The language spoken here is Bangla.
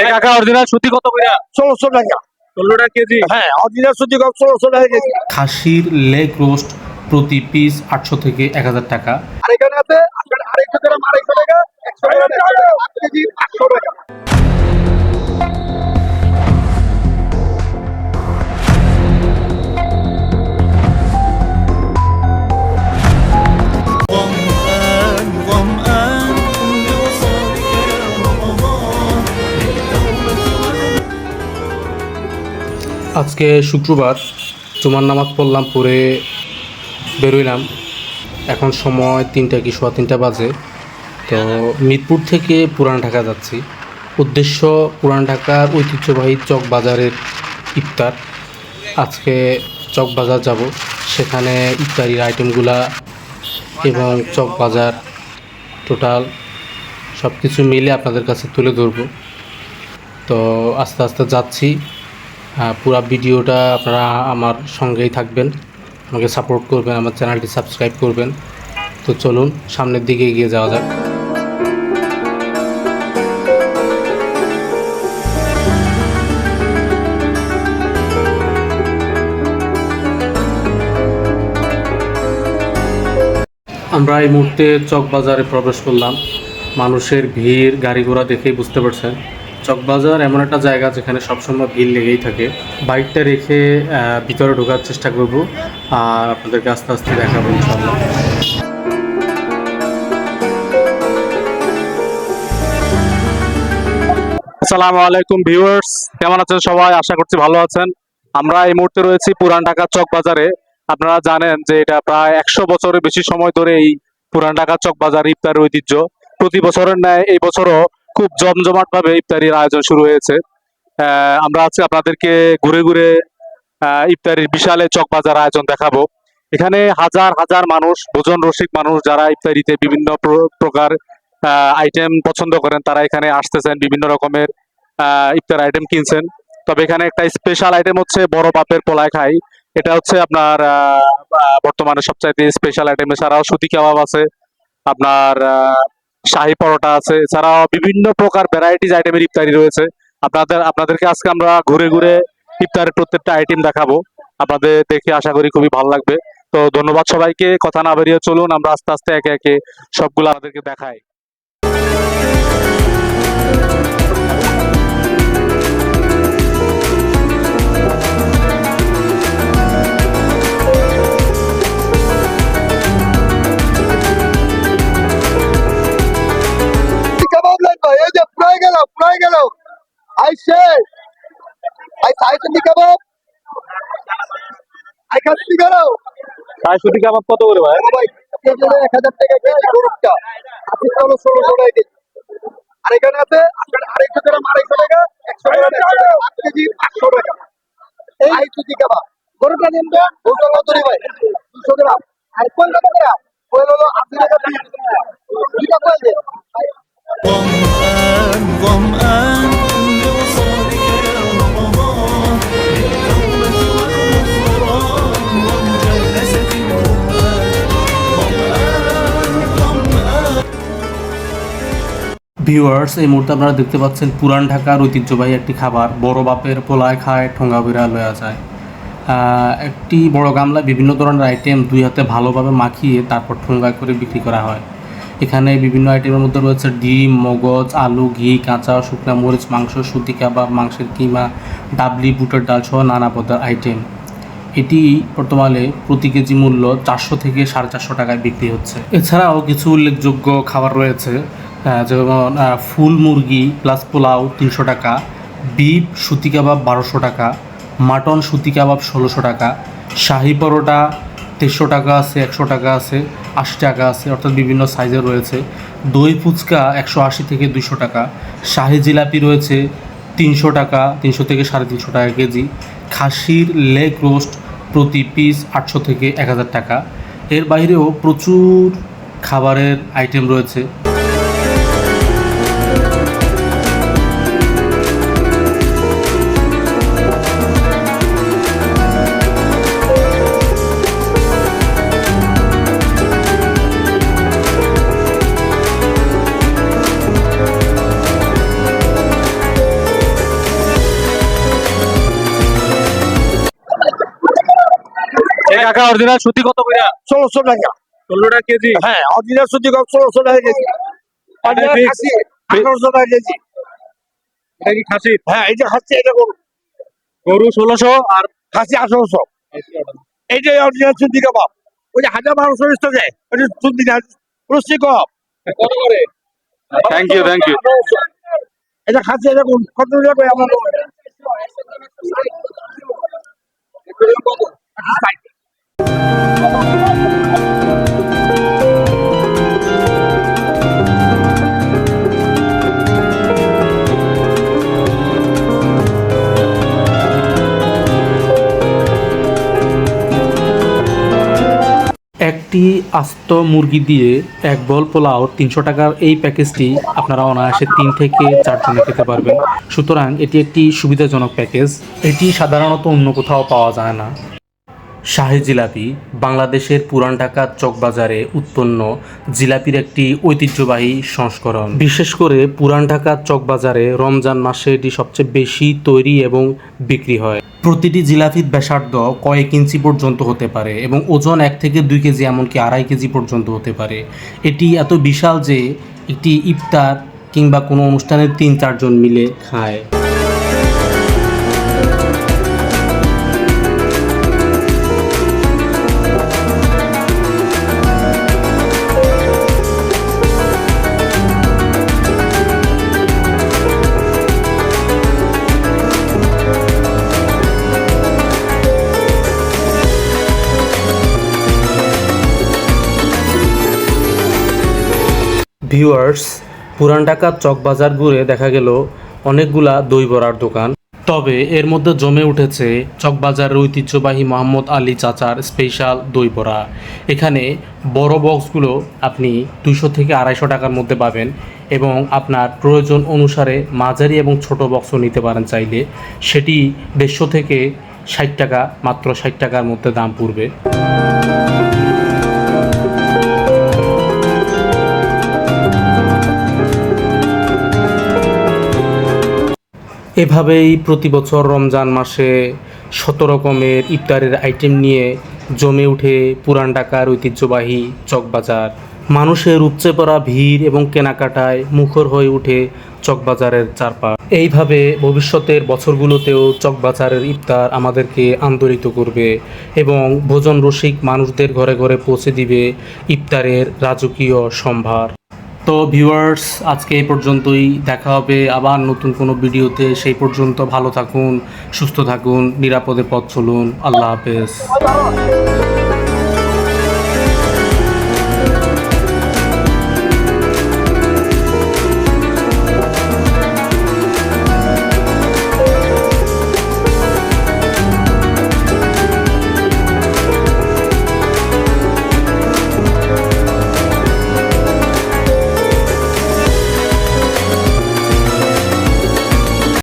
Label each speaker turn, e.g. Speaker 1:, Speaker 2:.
Speaker 1: এই কাকা অরিজিনাল সুতি কত কইরা
Speaker 2: 1600 টাকা।
Speaker 1: ষোলো টাকা কেজি?
Speaker 2: হ্যাঁ অরিজিনাল সুতি কম ষোলোশো টাকা কেজি।
Speaker 3: খাসির লেগ রোস্ট প্রতি পিস আটশো থেকে এক হাজার টাকা।
Speaker 2: আর এখানে আছে আরেকটা আড়াইশো গ্রাম আড়াইশো টাকা।
Speaker 3: আজকে শুক্রবার, জুমার নামাজ পড়লাম পরে বেরোইলাম। এখন সময় তিনটা কি, সোয়া তিনটা বাজে। তো মিরপুর থেকে পুরান ঢাকা যাচ্ছি। উদ্দেশ্য, পুরান ঢাকার ঐতিহ্যবাহী চক বাজারের ইফতার। আজকে চক বাজার যাব। সেখানে ইফতারির আইটেমগুলা এবং চক বাজার টোটাল সব কিছু মিলে আপনাদের কাছে তুলে ধরবো। তো আস্তে আস্তে যাচ্ছি। পুরো ভিডিওটা আপনারা আমার সঙ্গেই থাকবেন। আমাকে সাপোর্ট করবেন, আমার চ্যানেলটি সাবস্ক্রাইব করবেন। তো চলুন, সামনের দিকে এগিয়ে যাওয়া যাক। আমরা এই মুহূর্তে চকবাজারে প্রবেশ করলাম। মানুষের ভিড় গাড়ি ঘোড়া দেখেই বুঝতে পারছেন। চকবাজার এমন একটা জায়গা যেখানে সবসময় ভিড় লেগেই থাকে। বাইকটা রেখে ভিতরে ঢোকার চেষ্টা করব। আর আপনাদেরকে আস্তে আস্তে দেখাবো ইনশাল্লাহ
Speaker 1: আসসালামু আলাইকুম ভিউয়ার্স, কেমন আছেন সবাই? আশা করছি ভালো আছেন। আমরা এই মুহূর্তে রয়েছি পুরান ঢাকার চক বাজারে আপনারা জানেন যে এটা প্রায় একশো বছরের বেশি সময় ধরে এই পুরান ঢাকা চক বাজার ইফতারের ঐতিহ্য। প্রতি বছরের ন্যায় এই বছরও খুব জমজমাট ভাবে ইফতারির আয়োজন শুরু হয়েছে। আমরা আজকে আপনাদেরকে ঘুরে ঘুরে ইফতারির বিশালে চক বাজার আয়োজন দেখাবো। এখানে হাজার হাজার মানুষ, ভোজন রসিক মানুষ যারা ইফতারিতে বিভিন্ন প্র- প্রকার আইটেম পছন্দ করেন, তারা এখানে আসতেছেন, বিভিন্ন রকমের ইফতার আইটেম কিনছেন। তবে এখানে একটা স্পেশাল আইটেম হচ্ছে বড় বাপের পোলায় খাই। এটা হচ্ছে আপনার বর্তমানে সবচাইতে স্পেশাল আইটেম এছাড়াও সুতি কাবাব আছে। আপনার শাহী পরোটা আছে। এছাড়াও বিভিন্ন প্রকার ভ্যারাইটিস আইটেমের ইফতারি রয়েছে। আপনাদের, আপনাদেরকে আজকে আমরা ঘুরে ঘুরে ইফতারের প্রত্যেকটা আইটেম দেখাবো। আপনাদের দেখে আশা করি খুবই ভালো লাগবে। তো ধন্যবাদ সবাইকে। কথা না বেরিয়ে চলুন, আমরা আস্তে আস্তে একে একে সবগুলো আমাদেরকে দেখাই।
Speaker 2: আইসে কাবাব আই গেল
Speaker 1: আর সুতি কাবাব কত করে ভাই?
Speaker 2: এক হাজার টাকা কেজি গরুটা আপনি চলো ষোলোশো টাকা কেজি আর এখানে আছে আপনার আড়াইশো গ্রাম আড়াইশো টাকা একশো গ্রাম একশো টাকা আট কেজি পাঁচশো টাকা। এই সুতি কাবাব গরুটা দিন তো গরুটা কত রে ভাই দুশো গ্রাম। আর কোন কত গ্রাম হলো
Speaker 3: ভিউয়ার্স এই মুহূর্তে আপনারা দেখতে পাচ্ছেন পুরান ঢাকার ঐতিহ্যবাহী একটি খাবার। বড় বাপের পোলায় খায় ঠোঙ্গা বেরা লয়া যায়। একটি বড় গামলায় বিভিন্ন ধরনের আইটেম দুই হাতে ভালোভাবে মাখিয়ে তারপর ঠোঙ্গায় করে বিক্রি করা হয়। এখানে বিভিন্ন আইটেমের মধ্যে রয়েছে ডিম, মগজ, আলু, ঘি, কাঁচা, শুকনা মরিচ, মাংস, সুতি কাবাব, মাংসের কিমা, ডাবলি, বুটের ডাল সহ নানা পদের আইটেম এটি বর্তমানে প্রতি কেজি মূল্য চারশো থেকে সাড়ে চারশো টাকায় বিক্রি হচ্ছে। এছাড়াও কিছু উল্লেখযোগ্য খাবার রয়েছে। যেমন ফুল মুরগি প্লাস পোলাও তিনশো টাকা বিফ সুতি কাবাব বারোশো টাকা মাটন সুতি কাবাব ষোলোশো টাকা, শাহি পরোটা দেড়শো টাকা আছে, একশো টাকা আছে, আশি টাকা আছে, অর্থাৎ বিভিন্ন সাইজের রয়েছে। দই ফুচকা একশো আশি থেকে দুশো টাকা, শাহি জিলাপি রয়েছে তিনশো টাকা, তিনশো থেকে সাড়ে তিনশো টাকা কেজি, খাসির লেগ রোস্ট প্রতি পিস আটশো থেকে এক হাজার টাকা। এর বাইরেও প্রচুর খাবারের আইটেম রয়েছে।
Speaker 1: টাকা অরিজিনাল সুতি কত করে
Speaker 2: ষোলোশো টাকা।
Speaker 1: ষোলো টাকা কেজি?
Speaker 2: হ্যাঁ অরিজিনাল সুতি কম ষোলোশো টাকা কেজি? খাসি আঠারোশো টাকা কেজি।
Speaker 1: এটা কি খাসি?
Speaker 2: হ্যাঁ এটা খাচ্ছি এটা গরু।
Speaker 1: গরু ষোলোশো আর
Speaker 2: খাসি আঠারোশো। এইটাই অরিজিনাল সুতি কাবাব ওই যে হাজার বারোশো বিশ টাকা ওই সুতি না রুচি কম
Speaker 1: কত করে? থ্যাংক ইউ থ্যাংক ইউ
Speaker 2: এটা খাচ্ছি এটা কত টাকা আমার
Speaker 3: একটি আস্ত মুরগি দিয়ে এক বল পোলাও তিনশো টাকার এই প্যাকেজটি আপনারা অনায়াসে তিন থেকে চারজনে খেতে পারবেন। সুতরাং এটি একটি সুবিধাজনক প্যাকেজ। এটি সাধারণত অন্য কোথাও পাওয়া যায় না। শাহি জিলাপি বাংলাদেশের পুরান ঢাকার চকবাজারে উৎপন্ন জিলাপির একটি ঐতিহ্যবাহী সংস্করণ। বিশেষ করে পুরান ঢাকার চকবাজারে রমজান মাসে এটি সবচেয়ে বেশি তৈরি এবং বিক্রি হয়। প্রতিটি জিলাপির ব্যাসার্ধ কয়েক ইঞ্চি পর্যন্ত হতে পারে এবং ওজন এক থেকে দুই কেজি এমনকি আড়াই কেজি পর্যন্ত হতে পারে। এটি এত বিশাল যে একটি ইফতার কিংবা কোনো অনুষ্ঠানের তিন চারজন মিলে খায়। ভিউয়ার্স পুরান ঢাকার চকবাজার ঘুরে দেখা গেল অনেকগুলা দই বড়ার দোকান। তবে এর মধ্যে জমে উঠেছে চকবাজারের ঐতিহ্যবাহী মোহাম্মদ আলী চাচার স্পেশাল দই বড়া। এখানে বড় বক্সগুলো আপনি দুইশো থেকে আড়াইশো টাকার মধ্যে পাবেন এবং আপনার প্রয়োজন অনুসারে মাঝারি এবং ছোট বক্সও নিতে পারেন চাইলে। সেটি দেড়শো থেকে ষাট টাকা, মাত্র ষাট টাকার মধ্যে দাম পড়বে। এভাবেই প্রতি বছর রমজান মাসে শত রকমের ইফতারের আইটেম নিয়ে জমে উঠে পুরান ঢাকার ঐতিহ্যবাহী চকবাজার। মানুষের উপচে পড়া ভিড় এবং কেনাকাটায় মুখর হয়ে ওঠে চকবাজারের চারপাশ। এইভাবে ভবিষ্যতের বছরগুলোতেও চকবাজারের ইফতার আমাদেরকে আন্দোলিত করবে এবং ভোজন রসিক মানুষদের ঘরে ঘরে পৌঁছে দিবে ইফতারের রাজকীয় সম্ভার। তো ভিউয়ার্স আজকে এই পর্যন্তই। দেখা হবে আবার নতুন কোনো ভিডিওতে। সেই পর্যন্ত ভালো থাকুন, সুস্থ থাকুন, নিরাপদে পথ চলুন। আল্লাহ হাফেজ।